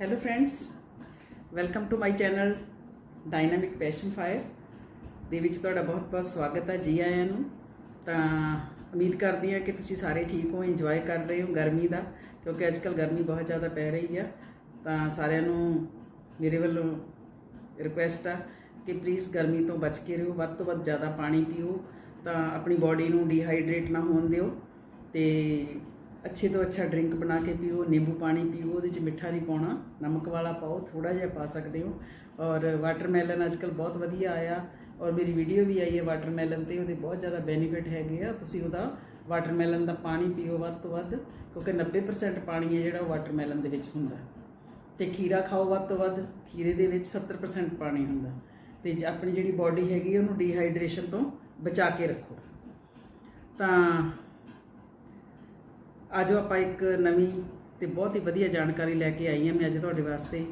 Hello friends welcome to my channel dynamic passion fire ਦੇ ਵਿੱਚ ਤੁਹਾਡਾ ਬਹੁਤ-ਬਹੁਤ ਸਵਾਗਤ ਹੈ ਜੀ ਆਇਆਂ ਨੂੰ। ਤਾਂ ਉਮੀਦ ਕਰਦੀ ਹਾਂ ਕਿ ਤੁਸੀਂ ਸਾਰੇ ਠੀਕ ਹੋ ਇੰਜੋਏ ਕਰ ਰਹੇ ਹੋ ਗਰਮੀ ਦਾ, ਕਿਉਂਕਿ ਅੱਜਕੱਲ ਗਰਮੀ ਬਹੁਤ ਜ਼ਿਆਦਾ ਪੈ ਰਹੀ ਆ। ਤਾਂ ਸਾਰਿਆਂ ਨੂੰ ਮੇਰੇ ਵੱਲੋਂ ਰਿਕੁਐਸਟ ਆ ਕਿ ਪਲੀਜ਼ ਗਰਮੀ ਤੋਂ ਬਚ ਕੇ ਰਹੋ, ਵੱਧ ਤੋਂ ਵੱਧ ਜ਼ਿਆਦਾ ਪਾਣੀ ਪੀਓ। ਤਾਂ ਆਪਣੀ ਬਾਡੀ ਨੂੰ ਡੀਹਾਈਡਰੇਟ ਨਾ ਹੋਣ ਦਿਓ। ਤੇ ਅੱਛੇ ਤੋਂ ਅੱਛਾ ਡਰਿੰਕ ਬਣਾ ਕੇ ਪੀਓ, ਨਿੰਬੂ ਪਾਣੀ ਪੀਓ, ਉਹਦੇ ਚ ਮਿੱਠਾ ਨਹੀਂ ਪਾਉਣਾ, ਨਮਕ ਵਾਲਾ ਪਾਓ ਥੋੜਾ ਜਿਹਾ ਪਾ ਸਕਦੇ ਹੋ। ਔਰ ਵਾਟਰਮੈਲਨ ਅੱਜਕੱਲ ਬਹੁਤ ਵਧੀਆ ਆਇਆ, ਔਰ ਮੇਰੀ ਵੀਡੀਓ ਵੀ ਆਈ ਹੈ ਵਾਟਰਮੈਲਨ ਤੇ, ਉਹਦੇ ਬਹੁਤ ਜ਼ਿਆਦਾ ਬੈਨੀਫਿਟ ਹੈਗੇ ਆ। ਤੁਸੀਂ ਉਹਦਾ ਵਾਟਰਮੈਲਨ ਦਾ ਪਾਣੀ ਪੀਓ ਵੱਧ ਤੋਂ ਵੱਧ, ਕਿਉਂਕਿ 90% ਪਾਣੀ ਹੈ ਜਿਹੜਾ ਉਹ ਵਾਟਰਮੈਲਨ ਦੇ ਵਿੱਚ ਹੁੰਦਾ। ਤੇ ਖੀਰਾ ਖਾਓ ਵੱਧ ਤੋਂ ਵੱਧ, ਖੀਰੇ ਦੇ ਵਿੱਚ 70% ਪਾਣੀ ਹੁੰਦਾ। ਤੇ ਆਪਣੀ ਜਿਹੜੀ ਬਾਡੀ ਹੈਗੀ ਉਹਨੂੰ ਡੀਹਾਈਡਰੇਸ਼ਨ ਤੋਂ ਬਚਾ ਕੇ ਰੱਖੋ। ਤਾਂ ਅੱਜ ਆਪਾਂ ਇੱਕ ਨਵੀਂ ਤੇ ਬਹੁਤ ਹੀ ਵਧੀਆ ਜਾਣਕਾਰੀ ਲੈ ਕੇ ਆਈ ਹਾਂ ਮੈਂ ਅੱਜ ਤੁਹਾਡੇ ਵਾਸਤੇ।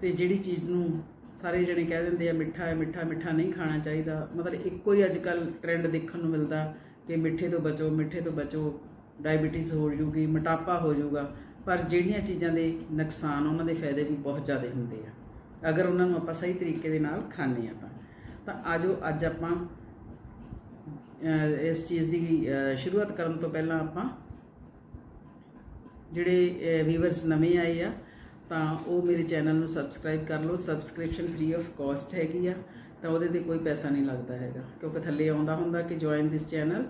ਤੇ ਜਿਹੜੀ ਚੀਜ਼ ਨੂੰ ਸਾਰੇ ਜਣੇ ਕਹਿ ਦਿੰਦੇ ਆ, ਮਿੱਠਾ ਹੈ, ਮਿੱਠਾ ਮਿੱਠਾ ਨਹੀਂ ਖਾਣਾ ਚਾਹੀਦਾ। ਮਤਲਬ ਇੱਕੋ ਹੀ ਅੱਜ ਕੱਲ ਟ੍ਰੈਂਡ ਦੇਖਣ ਨੂੰ ਮਿਲਦਾ ਕਿ ਮਿੱਠੇ ਤੋਂ ਬਚੋ, ਮਿੱਠੇ ਤੋਂ ਬਚੋ ਡਾਇਬੀਟੀਜ਼ ਹੋ ਜੂਗੀ, ਮੋਟਾਪਾ ਹੋ ਜਾਊਗਾ ਪਰ ਜਿਹੜੀਆਂ ਚੀਜ਼ਾਂ ਦੇ ਨੁਕਸਾਨ ਉਹਨਾਂ ਦੇ ਫਾਇਦੇ ਵੀ ਬਹੁਤ ਜ਼ਿਆਦਾ ਹੁੰਦੇ ਆ। ਅਗਰ ਉਹਨਾਂ ਨੂੰ ਆਪਾਂ ਸਹੀ ਤਰੀਕੇ ਦੇ ਨਾਲ ਖਾਂਦੇ ਆਪਾਂ ਤਾਂ। ਆਜੋ ਅੱਜ ਆਪਾਂ ਇਸ ਚੀਜ਼ ਦੀ ਸ਼ੁਰੂਆਤ ਕਰਨ ਤੋਂ ਪਹਿਲਾਂ ਆਪਾਂ ਜਿਹੜੇ ਵੀਵਰਸ ਨਵੇਂ ਆਏ ਆ, ਤਾਂ ਉਹ ਮੇਰੇ ਚੈਨਲ ਨੂੰ ਸਬਸਕ੍ਰਾਈਬ ਕਰ ਲਓ। ਸਬਸਕ੍ਰਿਪਸ਼ਨ ਫ੍ਰੀ ਆਫ ਕਾਸਟ ਹੈਗੀ ਆ, ਤਾਂ ਉਹਦੇ ਤੇ ਕੋਈ ਪੈਸਾ ਨਹੀਂ ਲੱਗਦਾ ਹੈਗਾ। ਕਿਉਂਕਿ ਥੱਲੇ ਆਉਂਦਾ ਹੁੰਦਾ ਕਿ ਜੁਆਇਨ ਦਿਸ ਚੈਨਲ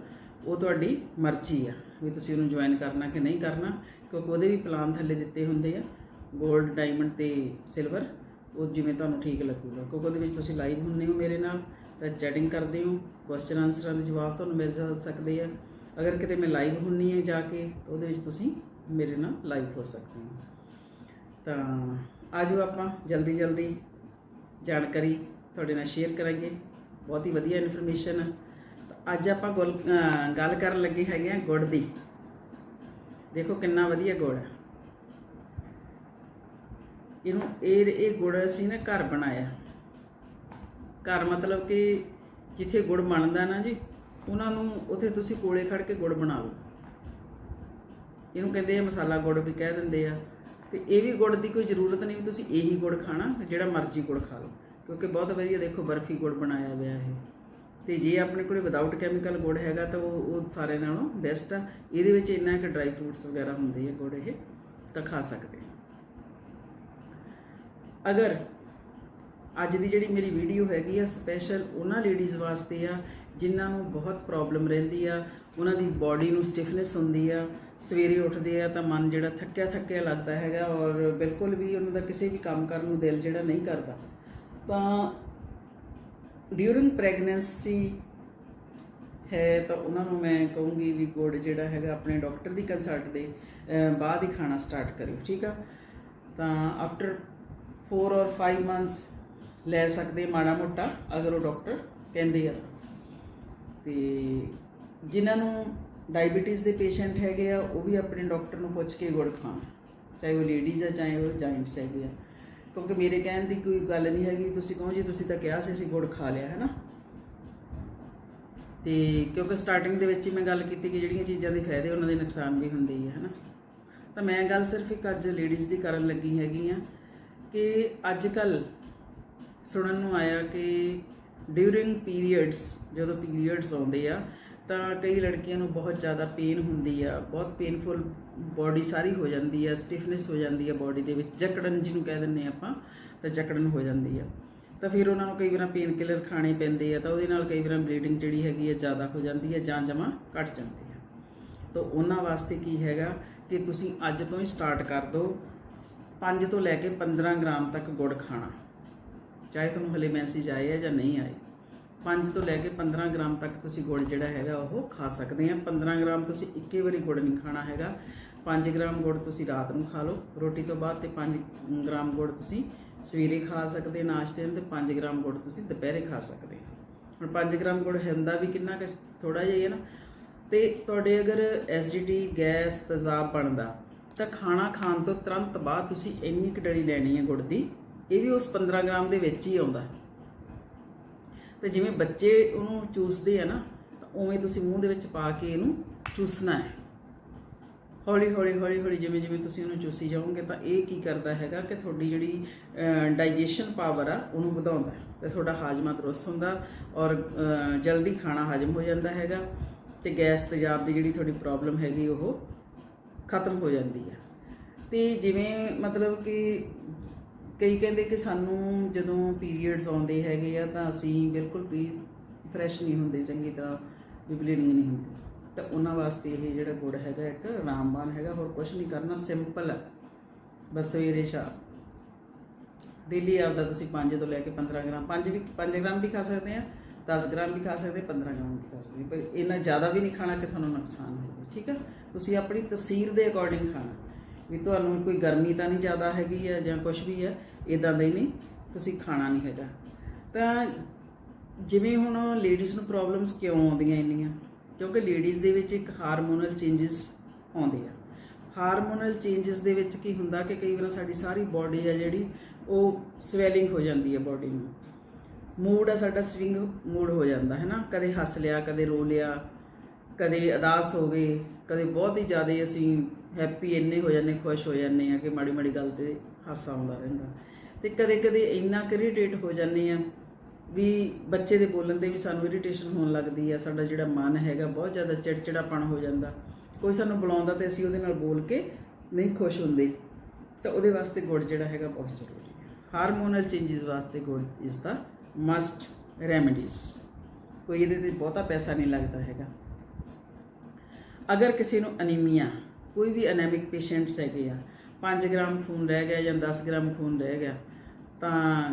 ਉਹ ਤੁਹਾਡੀ ਮਰਜ਼ੀ ਆ, ਵੀ ਤੁਸੀਂ ਉਹਨੂੰ ਜੁਆਇਨ ਕਰਨਾ ਕਿ ਨਹੀਂ ਕਰਨਾ। ਕਿਉਂਕਿ ਉਹਦੇ ਵੀ ਪਲਾਨ ਥੱਲੇ ਦਿੱਤੇ ਹੁੰਦੇ ਆ 골ਡ ਡਾਇਮੰਡ ਤੇ ਸਿਲਵਰ ਉਹ ਜਿਵੇਂ ਤੁਹਾਨੂੰ ਠੀਕ ਲੱਗੂਗਾ। ਕਿਉਂਕਿ ਉਹਦੇ ਵਿੱਚ ਤੁਸੀਂ ਲਾਈਵ ਹੁੰਨੇ ਹੋ ਮੇਰੇ ਨਾਲ, ਤਾਂ ਚੈਟਿੰਗ ਕਰਦੇ ਹੋ ਕੁਐਸਚਨ ਆਨਸਰਾਂ ਦੇ ਜਵਾਬ ਤੁਹਾਨੂੰ ਮਿਲ ਜਾ ਸਕਦੇ ਆ। ਅਗਰ ਕਿਤੇ ਮੈਂ ਲਾਈਵ ਹੁੰਨੀ ਹੈ ਜਾ ਕੇ, ਤਾਂ ਉਹਦੇ ਵਿੱਚ ਤੁਸੀਂ ਮੇਰੇ ਨਾਲ ਲਾਈਵ ਹੋ ਸਕਦੇ ਹੋ। ਤਾਂ ਆਜੋ ਆਪਾਂ, ਜਲਦੀ ਜਲਦੀ ਜਾਣਕਾਰੀ ਤੁਹਾਡੇ ਨਾਲ ਸ਼ੇਅਰ ਕਰਾਂਗੇ। ਬਹੁਤ ਹੀ ਵਧੀਆ ਇਨਫੋਰਮੇਸ਼ਨ ਹੈ ਤਾਂ ਅੱਜ ਆਪਾਂ ਗੁਲ- ਗੱਲ ਕਰਨ ਲੱਗੇ ਹੈਗੇ ਆ ਗੁੜ ਦੀ। ਦੇਖੋ ਕਿੰਨਾ ਵਧੀਆ ਗੁੜ ਹੈ ਇਹਨੂੰ, ਇਹ ਇਹ ਗੁੜ ਅਸੀਂ ਨਾ ਘਰ ਬਣਾਇਆ। ਘਰ ਮਤਲਬ ਕਿ ਜਿੱਥੇ ਗੁੜ ਬਣਦਾ ਨਾ ਜੀ, ਉਹਨਾਂ ਨੂੰ ਉੱਥੇ ਤੁਸੀਂ ਕੋਲੇ ਖੜ ਕੇ ਗੁੜ ਬਣਾ ਲਓ। ਇਹਨੂੰ ਕਹਿੰਦੇ ਆ ਮਸਾਲਾ ਗੁੜ ਵੀ ਕਹਿ ਦਿੰਦੇ ਆ। ਤੇ ਇਹ ਵੀ ਗੁੜ ਦੀ ਕੋਈ ਜ਼ਰੂਰਤ ਨਹੀਂ ਵੀ ਤੁਸੀਂ ਇਹੀ ਗੁੜ ਖਾਣਾ, ਜਿਹੜਾ ਮਰਜ਼ੀ ਗੁੜ ਖਾ ਲਓ। ਕਿਉਂਕਿ ਬਹੁਤ ਵਧੀਆ ਦੇਖੋ ਬਰਫੀ ਗੁੜ ਬਣਾਇਆ ਹੋਇਆ ਇਹ। ਤੇ ਜੇ ਆਪਣੇ ਕੋਲੇ ਵਿਦਆਊਟ ਕੈਮੀਕਲ ਗੁੜ ਹੈਗਾ ਤਾਂ ਉਹ ਉਹ ਸਾਰੇ ਨਾਲੋਂ ਬੈਸਟ ਆ। ਇਹਦੇ ਵਿੱਚ ਇੰਨਾ ਕਿ ਡਰਾਈ ਫਰੂਟਸ ਵਗੈਰਾ ਹੁੰਦੇ ਆ ਗੁੜ ਇਹ, ਤਾਂ ਖਾ ਸਕਦੇ ਅਗਰ ਅੱਜ ਦੀ ਜਿਹੜੀ ਮੇਰੀ ਵੀਡੀਓ ਹੈਗੀ ਆ ਸਪੈਸ਼ਲ ਉਹਨਾਂ ਲੇਡੀਜ਼ ਵਾਸਤੇ ਆ, ਜਿਨ੍ਹਾਂ ਨੂੰ ਬਹੁਤ ਪ੍ਰੋਬਲਮ ਰਹਿੰਦੀ ਆ, ਉਹਨਾਂ ਦੀ ਬਾਡੀ ਨੂੰ ਸਟਿਫਨੈਸ ਹੁੰਦੀ ਆ, ਸਵੇਰੇ ਉੱਠਦੇ ਆ ਤਾਂ ਮਨ ਜਿਹੜਾ ਥੱਕਿਆ ਥੱਕਿਆ ਲੱਗਦਾ ਹੈਗਾ ਔਰ ਬਿਲਕੁਲ ਵੀ ਉਹਨਾਂ ਦਾ ਕਿਸੇ ਵੀ ਕੰਮ ਕਰਨ ਨੂੰ ਦਿਲ ਜਿਹੜਾ ਨਹੀਂ ਕਰਦਾ। ਤਾਂ ਡਿਊਰਿੰਗ ਪ੍ਰੈਗਨੈਂਸੀ ਹੈ ਤਾਂ ਉਹਨਾਂ ਨੂੰ ਮੈਂ ਕਹੂੰਗੀ ਵੀ ਗੁੜ ਜਿਹੜਾ ਹੈਗਾ ਆਪਣੇ ਡਾਕਟਰ ਦੀ ਕੰਸਲਟ ਦੇ ਬਾਅਦ ਹੀ ਖਾਣਾ ਸਟਾਰਟ ਕਰਿਓ, ਠੀਕ ਆ? ਤਾਂ ਆਫਟਰ 4 ਔਰ 5 ਮੰਥਸ ਲੈ ਸਕਦੇ ਮਾੜਾ ਮੋਟਾ, ਅਗਰ ਉਹ ਡਾਕਟਰ ਕਹਿੰਦੇ ਆ। ਤੇ ਜਿਨ੍ਹਾਂ ਨੂੰ ਡਾਇਬੀਟੀਜ਼ ਦੇ ਪੇਸ਼ੈਂਟ ਹੈਗੇ ਆ, ਉਹ ਵੀ ਆਪਣੇ ਡਾਕਟਰ ਨੂੰ ਪੁੱਛ ਕੇ ਗੁੜ ਖਾਣ। ਚਾਹੇ ਉਹ ਲੇਡੀਜ਼ ਆ, ਚਾਹੇ ਉਹ ਜੈਂਟਸ ਹੈਗੇ ਆ। ਕਿਉਂਕਿ ਮੇਰੇ ਕਹਿਣ ਦੀ ਕੋਈ ਗੱਲ ਨਹੀਂ ਹੈਗੀ ਵੀ ਤੁਸੀਂ ਕਹੋ ਜੀ, ਤੁਸੀਂ ਤਾਂ ਕਿਹਾ ਸੀ ਅਸੀਂ ਗੁੜ ਖਾ ਲਿਆ ਹੈ ਨਾ ਤੇ ਕਿਉਂਕਿ ਸਟਾਰਟਿੰਗ ਦੇ ਵਿੱਚ ਹੀ ਮੈਂ ਗੱਲ ਕੀਤੀ ਕਿ ਜਿਹੜੀਆਂ ਚੀਜ਼ਾਂ ਦੇ ਫਾਇਦੇ ਉਹਨਾਂ ਦੇ ਨੁਕਸਾਨ ਵੀ ਹੁੰਦੇ ਹੀ ਹੈ ਨਾ ਤਾਂ ਮੈਂ ਗੱਲ ਸਿਰਫ ਇੱਕ ਅੱਜ ਲੇਡੀਜ਼ ਦੀ ਕਰਨ ਲੱਗੀ ਹੈਗੀ ਆ ਕਿ ਅੱਜ ਕੱਲ ਸੁਣਨ ਨੂੰ ਆਇਆ ਕਿ ਡਿਊਰਿੰਗ ਪੀਰੀਅਡਸ ਜਦੋਂ ਪੀਰੀਅਡਸ ਆਉਂਦੇ ਆ, ਤਾਂ ਕਈ ਲੜਕੀਆਂ ਨੂੰ ਬਹੁਤ ਜ਼ਿਆਦਾ ਪੇਨ ਹੁੰਦੀ ਆ, ਬਹੁਤ ਪੇਨਫੁਲ ਬਾਡੀ ਸਾਰੀ ਹੋ ਜਾਂਦੀ ਆ ਸਟਿਫਨੈਸ ਹੋ ਜਾਂਦੀ ਆ ਬਾਡੀ ਦੇ ਵਿੱਚ, ਜਕੜਨ ਜਿਹਨੂੰ ਕਹਿ ਦਿੰਨੇ ਆਪਾਂ, ਤਾਂ ਜਕੜਨ ਹੋ ਜਾਂਦੀ ਆ। ਤਾਂ ਫਿਰ ਉਹਨਾਂ ਨੂੰ ਕਈ ਵਾਰ ਪੇਨ ਕਿਲਰ ਖਾਣੇ ਪੈਂਦੇ ਆ, ਤਾਂ ਉਹਦੇ ਨਾਲ ਕਈ ਵਾਰ ਬਲੀਡਿੰਗ ਜਿਹੜੀ ਹੈਗੀ ਆ ਜ਼ਿਆਦਾ ਹੋ ਜਾਂਦੀ ਹੈ ਜਾਂ ਜਮਾ ਘਟ ਜਾਂਦੀ ਆ। ਤਾਂ ਉਹਨਾਂ ਵਾਸਤੇ ਕੀ ਹੈਗਾ ਕਿ ਤੁਸੀਂ ਅੱਜ ਤੋਂ ਹੀ ਸਟਾਰਟ ਕਰ ਦਿਓ 5 ਤੋਂ ਲੈ ਕੇ 15 ਗ੍ਰਾਮ ਤੱਕ ਗੁੜ ਖਾਣਾ। ਚਾਹੇ ਤੁਹਾਨੂੰ ਹਲੇ ਮੈਸੇਜ ਆਏ ਆ ਜਾਂ ਨਹੀਂ ਆਏ 5 ਤੋਂ ਲੈ ਕੇ 15 ਗ੍ਰਾਮ ਤੱਕ ਤੁਸੀਂ ਗੁੜ ਜਿਹੜਾ ਹੈਗਾ ਉਹ ਖਾ ਸਕਦੇ ਆ। 15 ਗ੍ਰਾਮ ਤੁਸੀਂ ਇੱਕੇ ਵਾਰੀ ਗੁੜ ਨਹੀਂ ਖਾਣਾ ਹੈਗਾ। 5 ਗ੍ਰਾਮ ਗੁੜ ਤੁਸੀਂ ਰਾਤ ਨੂੰ ਖਾ ਲਓ। ਰੋਟੀ ਤੋਂ ਬਾਅਦ ਤੇ 5 ਗ੍ਰਾਮ ਗੁੜ ਤੁਸੀਂ ਸਵੇਰੇ ਖਾ ਸਕਦੇ ਨਾਸ਼ਤੇ ਨੂੰ ਤੇ 5 ਗ੍ਰਾਮ ਗੁੜ ਤੁਸੀਂ ਦੁਪਹਿਰੇ ਖਾ ਸਕਦੇ ਹੁਣ 5 ਗ੍ਰਾਮ ਗੁੜ ਹੁੰਦਾ ਵੀ ਕਿੰਨਾ ਕੁ ਥੋੜਾ ਜਿਹਾ ਹੀ ਹੈ ਨਾ। ਤੇ ਤੁਹਾਡੇ ਅਗਰ ਐਸਿਡਿਟੀ ਗੈਸ, ਤੇਜ਼ਾਬ ਬਣਦਾ, ਤਾਂ ਖਾਣਾ ਖਾਣ ਤੋਂ ਤੁਰੰਤ ਬਾਅਦ ਤੁਸੀਂ ਇੰਨੀ ਕੁ ਡੜੀ ਲੈਣੀ ਹੈ ਗੁੜ ਦੀ ਇਹ ਵੀ ਉਸ 15 ਗ੍ਰਾਮ ਦੇ ਵਿੱਚ ਹੀ ਆਉਂਦਾ ਤੇ ਜਿਵੇਂ ਬੱਚੇ ਉਹਨੂੰ ਚੂਸਦੇ ਆ ਨਾ, ਤਾਂ ਉਵੇਂ ਤੁਸੀਂ ਮੂੰਹ ਦੇ ਵਿੱਚ ਪਾ ਕੇ ਇਹਨੂੰ ਚੂਸਣਾ ਹੈ। ਹੌਲੀ ਹੌਲੀ ਹੌਲੀ ਹੌਲੀ ਜਿਵੇਂ ਜਿਵੇਂ ਤੁਸੀਂ ਉਹਨੂੰ ਚੂਸੀ ਜਾਓਗੇ, ਤਾਂ ਇਹ ਕੀ ਕਰਦਾ ਹੈਗਾ ਕਿ ਤੁਹਾਡੀ ਜਿਹੜੀ ਡਾਈਜੈਸ਼ਨ ਪਾਵਰ ਆ, ਉਹਨੂੰ ਵਧਾਉਂਦਾ ਹੈ। ਤੇ ਤੁਹਾਡਾ ਹਾਜ਼ਮਾ ਦਰੁਸਤ ਹੁੰਦਾ ਔਰ ਜਲਦੀ ਖਾਣਾ ਹਜਮ ਹੋ ਜਾਂਦਾ ਹੈਗਾ ਤੇ ਗੈਸ ਤੇਜ਼ਾਬ ਦੀ ਜਿਹੜੀ ਤੁਹਾਡੀ ਪ੍ਰੋਬਲਮ ਹੈਗੀ, ਉਹ ਖਤਮ ਹੋ ਜਾਂਦੀ ਹੈ। ਤੇ ਜਿਵੇਂ ਮਤਲਬ ਕਿ ਕਈ ਕਹਿੰਦੇ ਕਿ ਸਾਨੂੰ ਜਦੋਂ ਪੀਰੀਅਡਸ ਆਉਂਦੇ ਹੈਗੇ ਆ ਤਾਂ ਅਸੀਂ ਬਿਲਕੁਲ ਵੀ ਫਰੈਸ਼ ਨਹੀਂ ਹੁੰਦੇ, ਚੰਗੀ ਤਰ੍ਹਾਂ ਵੀ ਬਲੀਡਿੰਗ ਨਹੀਂ ਹੁੰਦੀ। ਤਾਂ ਉਹਨਾਂ ਵਾਸਤੇ ਇਹ ਜਿਹੜਾ ਗੁੜ ਹੈਗਾ, ਇੱਕ ਰਾਮਬਾਨ ਹੈਗਾ, ਹੋਰ ਕੁਝ ਨਹੀਂ ਕਰਨਾ ਸਿੰਪਲ ਹੈ ਬਸ ਸਵੇਰੇ ਸ਼ਾਮ। ਡੇਲੀ ਆਪਦਾ ਤੁਸੀਂ 5 ਤੋਂ ਲੈ ਕੇ 15 ਗ੍ਰਾਮ 5 ਵੀ 5 ਗ੍ਰਾਮ ਵੀ ਖਾ ਸਕਦੇ ਆ 10 ਗ੍ਰਾਮ ਵੀ ਖਾ ਸਕਦੇ 15 ਗ੍ਰਾਮ ਵੀ ਖਾ ਸਕਦੇ। ਪਰ ਇੰਨਾ ਜ਼ਿਆਦਾ ਵੀ ਨਹੀਂ ਖਾਣਾ ਕਿ ਤੁਹਾਨੂੰ ਨੁਕਸਾਨ ਹੋਵੇ, ਠੀਕ ਆ? ਤੁਸੀਂ ਆਪਣੀ ਤਸੀਰ ਦੇ ਅਕੋਰਡਿੰਗ ਖਾਣਾ। ਵੀ ਤੁਹਾਨੂੰ ਕੋਈ ਗਰਮੀ ਤਾਂ ਨਹੀਂ ਜ਼ਿਆਦਾ ਹੈਗੀ ਹੈ ਜਾਂ ਕੁਝ ਵੀ ਹੈ ਇਦਾਂ ਦਾ ਹੀ ਨਹੀਂ, ਤੁਸੀਂ ਖਾਣਾ ਨਹੀਂ ਹੈਗਾ। ਤਾਂ ਜਿਵੇਂ ਹੁਣ ਲੇਡੀਜ਼ ਨੂੰ ਪ੍ਰੋਬਲਮਸ ਕਿਉਂ ਆਉਂਦੀਆਂ ਇੰਨੀਆਂ? ਕਿਉਂਕਿ ਲੇਡੀਜ਼ ਦੇ ਵਿੱਚ ਇੱਕ ਹਾਰਮੋਨਲ ਚੇਂਜਸ ਆਉਂਦੇ ਆ। ਹਾਰਮੋਨਲ ਚੇਂਜਸ ਦੇ ਵਿੱਚ ਕੀ ਹੁੰਦਾ ਕਿ ਕਈ ਵਾਰ ਸਾਡੀ ਸਾਰੀ ਬਾਡੀ ਆ ਜਿਹੜੀ, ਉਹ ਸਵੈਲਿੰਗ ਹੋ ਜਾਂਦੀ ਹੈ ਬਾਡੀ ਨੂੰ। ਮੂਡ ਆ ਸਾਡਾ ਸਵਿੰਗ ਮੂਡ ਹੋ ਜਾਂਦਾ, ਹੈ ਨਾ? ਕਦੇ ਹੱਸ ਲਿਆ, ਕਦੇ ਰੋ ਲਿਆ, ਕਦੇ ਅਦਾਸ ਹੋ ਗਏ ਕਦੇ ਬਹੁਤ ਹੀ ਜ਼ਿਆਦਾ ਅਸੀਂ ਹੈਪੀ ਇੰਨੇ ਹੋ ਜਾਂਦੇ, ਖੁਸ਼ ਹੋ ਜਾਂਦੇ ਆ ਕਿ ਮਾੜੀ ਮਾੜੀ ਗੱਲ ਤੇ ਹਾਸਾ ਆਉਂਦਾ ਰਹਿੰਦਾ। ਤੇ ਕਦੇ ਕਦੇ ਇੰਨਾ ਇਰੀਟੇਟ ਹੋ ਜਾਂਦੇ ਆ ਵੀ ਬੱਚੇ ਦੇ ਬੋਲਣ ਤੇ ਵੀ ਸਾਨੂੰ ਇਰੀਟੇਸ਼ਨ ਹੋਣ ਲੱਗਦੀ ਆ, ਸਾਡਾ ਜਿਹੜਾ ਮਨ ਹੈਗਾ ਬਹੁਤ ਜ਼ਿਆਦਾ ਚਿੜਚਿੜਾਪਣ ਹੋ ਜਾਂਦਾ। ਕੋਈ ਸਾਨੂੰ ਬੁਲਾਉਂਦਾ ਤੇ ਅਸੀਂ ਉਹਦੇ ਨਾਲ ਬੋਲ ਕੇ ਨਹੀਂ ਖੁਸ਼ ਹੁੰਦੇ, ਤਾਂ ਉਹਦੇ ਵਾਸਤੇ ਗੁੜ ਜਿਹੜਾ ਹੈਗਾ ਬਹੁਤ ਜ਼ਰੂਰੀ ਹੈ। ਹਾਰਮੋਨਲ ਚੇਂਜਸ ਵਾਸਤੇ ਗੁੜ ਇਸ ਦਾ ਮਸਟ ਰੈਮੇਡੀਜ਼ ਕੋਈ ਇਹਦੇ ਤੇ ਬਹੁਤਾ ਪੈਸਾ ਨਹੀਂ ਲੱਗਦਾ ਹੈਗਾ। ਅਗਰ ਕਿਸੇ ਨੂੰ ਅਨੀਮੀਆ, ਕੋਈ ਵੀ ਅਨੈਮਿਕ ਪੇਸ਼ੈਂਟਸ ਹੈਗੇ ਆ 5 ਗ੍ਰਾਮ ਖੂਨ ਰਹਿ ਗਿਆ ਜਾਂ 10 ਗ੍ਰਾਮ ਖੂਨ ਰਹਿ ਗਿਆ, ਤਾਂ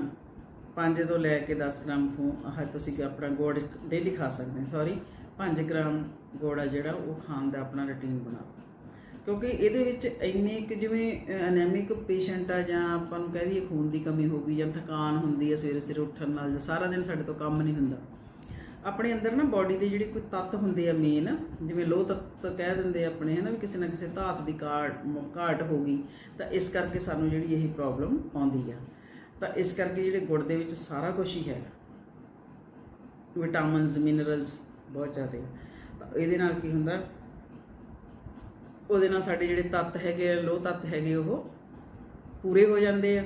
5 ਤੋਂ ਲੈ ਕੇ 10 ਗ੍ਰਾਮ ਖੂਨ, ਆਹ ਤੁਸੀਂ ਆਪਣਾ ਗੋੜ ਡੇਲੀ ਖਾ ਸਕਦੇ ਸੌਰੀ 5 ਗ੍ਰਾਮ ਗੁੜ ਆ ਜਿਹੜਾ, ਉਹ ਖਾਣ ਦਾ ਆਪਣਾ ਰੁਟੀਨ ਬਣਾਓ। ਕਿਉਂਕਿ ਇਹਦੇ ਵਿੱਚ ਇੰਨੇ ਕਿ ਜਿਵੇਂ ਅਨੈਮਿਕ ਪੇਸ਼ੈਂਟ ਆ ਜਾਂ ਆਪਾਂ ਨੂੰ ਕਹਿ ਦਈਏ ਖੂਨ ਦੀ ਕਮੀ ਹੋ ਗਈ ਜਾਂ ਥਕਾਨ ਹੁੰਦੀ ਹੈ ਸਵੇਰੇ ਸਵੇਰੇ ਉੱਠਣ ਨਾਲ ਜਾਂ ਸਾਰਾ ਦਿਨ ਸਾਡੇ ਤੋਂ ਕੰਮ ਨਹੀਂ ਹੁੰਦਾ। ਆਪਣੇ ਅੰਦਰ ਨਾ ਬਾਡੀ ਦੇ ਜਿਹੜੇ ਕੋਈ ਤੱਤ ਹੁੰਦੇ ਆ ਮੇਨ ਜਿਵੇਂ ਲੋਹ ਤੱਤ ਕਹਿ ਦਿੰਦੇ ਆ ਆਪਣੇ ਹਨਾ ਵੀ ਕਿਸੇ ਨਾ ਕਿਸੇ ਧਾਤ ਦੀ ਘਾਟ ਘਾਟ ਹੋ ਗਈ ਤਾਂ ਇਸ ਕਰਕੇ ਸਾਨੂੰ ਜਿਹੜੀ ਇਹ ਪ੍ਰੋਬਲਮ ਆਉਂਦੀ ਆ। ਤਾਂ ਇਸ ਕਰਕੇ ਜਿਹੜੇ ਗੁੜ ਦੇ ਵਿੱਚ ਸਾਰਾ ਕੁਝ ਹੀ ਹੈ। ਵਿਟਾਮਿਨਸ ਮਿਨਰਲਸ ਬਹੁਤ ਜ਼ਿਆਦਾ। ਇਹਦੇ ਨਾਲ ਕੀ ਹੁੰਦਾ? ਉਹਦੇ ਨਾਲ ਸਾਡੇ ਜਿਹੜੇ ਤੱਤ ਹੈਗੇ ਆ, ਲੋਹ ਤੱਤ ਹੈਗੇ ਉਹ ਪੂਰੇ ਹੋ ਜਾਂਦੇ ਆ।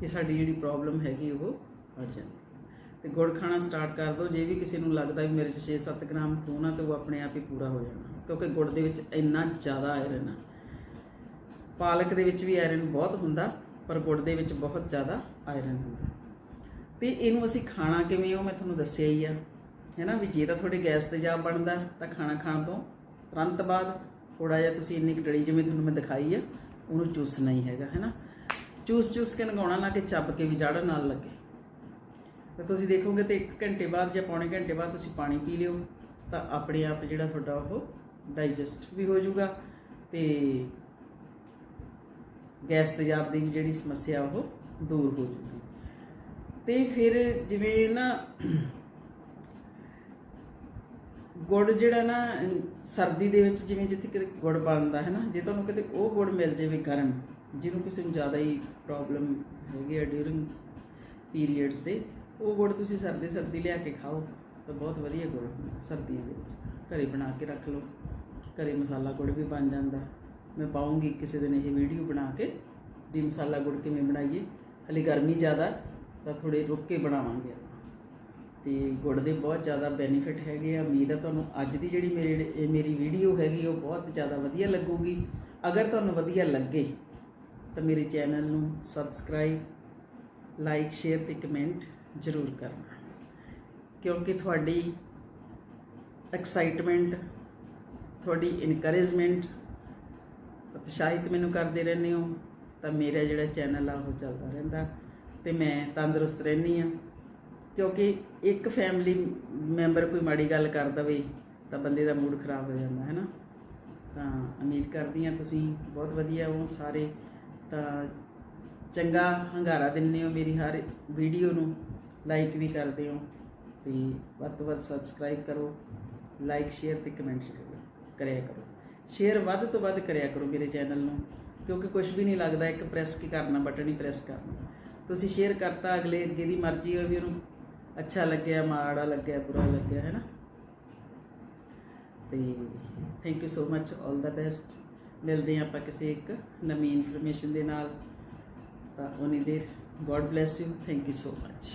ਤੇ ਸਾਡੀ ਜਿਹੜੀ ਪ੍ਰੋਬਲਮ ਹੈਗੀ ਉਹ ਹਟ ਜਾਂਦੀ। ਤੇ ਗੁੜ ਖਾਣਾ ਸਟਾਰਟ ਕਰ ਦਿਓ। ਜੇ ਵੀ ਕਿਸੇ ਨੂੰ ਲੱਗਦਾ ਵੀ ਮੇਰੇ 'ਚ 6-7 ਗ੍ਰਾਮ ਖੂਨ ਆ, ਤੇ ਉਹ ਆਪਣੇ ਆਪ ਹੀ ਪੂਰਾ ਹੋ ਜਾਣਾ। ਕਿਉਂਕਿ ਗੁੜ ਦੇ ਵਿੱਚ ਇੰਨਾ ਜ਼ਿਆਦਾ ਆਇਰਨ ਆ। ਪਾਲਕ ਦੇ ਵਿੱਚ ਵੀ ਆਇਰਨ ਬਹੁਤ ਹੁੰਦਾ, ਪਰ ਗੁੜ ਦੇ ਵਿੱਚ ਬਹੁਤ ਜ਼ਿਆਦਾ ਆਇਰਨ ਹੁੰਦਾ। ਤੇ ਇਹਨੂੰ ਅਸੀਂ ਖਾਣਾ ਕਿਵੇਂ ਉਹ ਮੈਂ ਤੁਹਾਨੂੰ ਦੱਸਿਆ ਹੀ ਆ। ਹੈਨਾ ਵੀ ਜੇ ਤਾਂ ਤੁਹਾਡੇ ਗੈਸ 'ਤੇ ਜਾ ਬਣਦਾ, ਤਾਂ ਖਾਣਾ ਖਾਣ ਤੋਂ ਤੁਰੰਤ ਬਾਅਦ ਥੋੜਾ ਜਿਹਾ ਤੁਸੀਂ ਇੰਨੀ ਕੁ ਡੜੀ ਜਿਵੇਂ ਤੁਹਾਨੂੰ ਮੈਂ ਦਿਖਾਈ ਆ, ਉਹਨੂੰ ਚੂਸਣਾ ਹੀ ਹੈਗਾ, ਹੈਨਾ। ਚੂਸ ਚੂਸ ਕੇ ਨਗਾਉਣਾ ਨਾ ਕਿ ਚੱਬ ਕੇ ਵੀ ਜੜ ਨਾਲ ਲੱਗੇ। ਤਾਂ ਤੁਸੀਂ ਦੇਖੋਗੇ ਤੇ 1 ਘੰਟੇ ਬਾਅਦ ਜਾਂ ਪੌਣੇ ਘੰਟੇ ਬਾਅਦ ਤੁਸੀਂ ਪਾਣੀ ਪੀ ਲਿਓ, ਤਾਂ ਆਪਣੇ ਆਪ ਜਿਹੜਾ ਤੁਹਾਡਾ ਉਹ ਡਾਈਜੈਸਟ ਵੀ ਹੋ ਜਾਊਗਾ ਤੇ ਗੈਸ ਤੇਜ਼ਾਬ ਦੀ ਵੀ ਜਿਹੜੀ ਸਮੱਸਿਆ ਉਹ ਦੂਰ ਹੋ ਜੂਗੀ ਤੇ ਫਿਰ ਜਿਵੇਂ ਨਾ ਗੁੜ ਜਿਹੜਾ ਨਾ, ਸਰਦੀ ਦੇ ਵਿੱਚ ਜਿਵੇਂ ਜਿੱਥੇ ਕਿਤੇ ਗੁੜ ਬਣਦਾ ਹੈ ਨਾ, ਜੇ ਤੁਹਾਨੂੰ ਕਿਤੇ ਉਹ ਗੁੜ ਮਿਲ ਜਾਵੇ ਗਰਮ, ਜਿਹਨੂੰ ਕਿਸੇ ਨੂੰ ਜ਼ਿਆਦਾ ਹੀ ਪ੍ਰੋਬਲਮ ਹੈਗੀ ਆ ਡਿਊਰਿੰਗ ਪੀਰੀਅਡਸ ਦੇ ਉਹ ਗੁੜ ਤੁਸੀਂ ਸਰਦੀ ਸਰਦੀ ਲਿਆ ਕੇ ਖਾਓ, ਤਾਂ ਬਹੁਤ ਵਧੀਆ ਗੁੜ ਸਰਦੀਆਂ ਦੇ ਵਿੱਚ। ਘਰੇ ਬਣਾ ਕੇ ਰੱਖ ਲਓ। ਘਰੇ ਮਸਾਲਾ ਗੁੜ ਵੀ ਬਣ ਜਾਂਦਾ। ਮੈਂ ਪਾਉਂਗੀ ਕਿਸੇ ਦਿਨ ਇਹ ਵੀਡੀਓ ਬਣਾ ਕੇ ਦੀ ਮਸਾਲਾ ਗੁੜ ਕਿਵੇਂ ਬਣਾਈਏ। ਹਲੇ ਗਰਮੀ ਜ਼ਿਆਦਾ, ਤਾਂ ਥੋੜੇ ਰੁੱਕ ਕੇ ਬਣਾਵਾਂਗੇ ਆਪਾਂ। ਤੇ ਗੁੜ ਦੇ ਬਹੁਤ ਜ਼ਿਆਦਾ ਬੈਨੀਫਿਟ ਹੈਗੇ ਆ। ਉਮੀਦ ਹੈ ਤੁਹਾਨੂੰ ਅੱਜ ਦੀ ਜਿਹੜੀ ਮੇਰੇ, ਇਹ ਮੇਰੀ ਵੀਡੀਓ ਹੈਗੀ, ਉਹ ਬਹੁਤ ਜ਼ਿਆਦਾ ਵਧੀਆ ਲੱਗੂਗੀ। ਅਗਰ ਤੁਹਾਨੂੰ ਵਧੀਆ ਲੱਗੇ, ਤਾਂ ਮੇਰੇ ਚੈਨਲ ਨੂੰ ਸਬਸਕ੍ਰਾਈਬ ਲਾਈਕ ਸ਼ੇਅਰ ਤੇ ਕਮੈਂਟ ਜ਼ਰੂਰ ਕਰਨਾ। ਕਿਉਂਕਿ ਤੁਹਾਡੀ ਐਕਸਾਈਟਮੈਂਟ ਤੁਹਾਡੀ ਇਨਕਰੇਜਮੈਂਟ ਉਤਸ਼ਾਹਿਤ ਮੈਨੂੰ ਕਰਦੇ ਰਹਿੰਦੇ ਹੋ, ਤਾਂ ਮੇਰਾ ਜਿਹੜਾ ਚੈਨਲ ਆ ਉਹ ਚੱਲਦਾ ਰਹਿੰਦਾ। ਤੇ ਮੈਂ ਤੰਦਰੁਸਤ ਰਹਿੰਦੀ ਆ ਕਿਉਂਕਿ ਇੱਕ ਫੈਮਿਲੀ ਮੈਂਬਰ ਕੋਈ ਮਾੜੀ ਗੱਲ ਕਰ ਦਵੇ, ਤਾਂ ਬੰਦੇ ਦਾ ਮੂਡ ਖਰਾਬ ਹੋ ਜਾਂਦਾ, ਹੈ ਨਾ? ਤਾਂ ਉਮੀਦ ਕਰਦੀ ਆ ਤੁਸੀਂ ਬਹੁਤ ਵਧੀਆ ਹੋ ਸਾਰੇ। ਤਾਂ ਚੰਗਾ ਹੰਗਾਰਾ ਦਿੰਦੇ ਹੋ ਮੇਰੀ ਹਰ ਵੀਡੀਓ ਨੂੰ। ਲਾਈਕ ਵੀ ਕਰਦੇ ਹੋ ਤੇ ਵੱਧ ਤੋਂ ਵੱਧ ਸਬਸਕ੍ਰਾਈਬ ਕਰੋ ਲਾਈਕ ਸ਼ੇਅਰ ਤੇ ਕਮੈਂਟ ਕਰਿਆ ਕਰੋ। ਸ਼ੇਅਰ ਵੱਧ ਤੋਂ ਵੱਧ ਕਰਿਆ ਕਰੋ ਮੇਰੇ ਚੈਨਲ ਨੂੰ, ਕਿਉਂਕਿ ਕੁਝ ਵੀ ਨਹੀਂ ਲੱਗਦਾ, ਇੱਕ ਪ੍ਰੈਸ ਕੀ ਕਰਨਾ ਬਟਨ ਹੀ ਪ੍ਰੈਸ ਕਰਨਾ। ਤੁਸੀਂ ਸ਼ੇਅਰ ਕਰਤਾ, ਅਗਲੇ ਅੱਗੇ ਦੀ ਮਰਜ਼ੀ ਹੋਵੇ ਵੀ ਉਹਨੂੰ। ਅੱਛਾ ਲੱਗਿਆ, ਮਾੜਾ ਲੱਗਿਆ, ਬੁਰਾ ਲੱਗਿਆ ਹੈ ਨਾ ਤੇ thank you so much 올 the best ਮਿਲਦੇ ਹਾਂ ਆਪਾਂ ਕਿਸੇ ਇੱਕ ਨਵੀਂ ਇਨਫੋਰਮੇਸ਼ਨ ਦੇ ਨਾਲ। ਤਾਂ ਉਨੀ ਦੇਰ god bless you thank you so much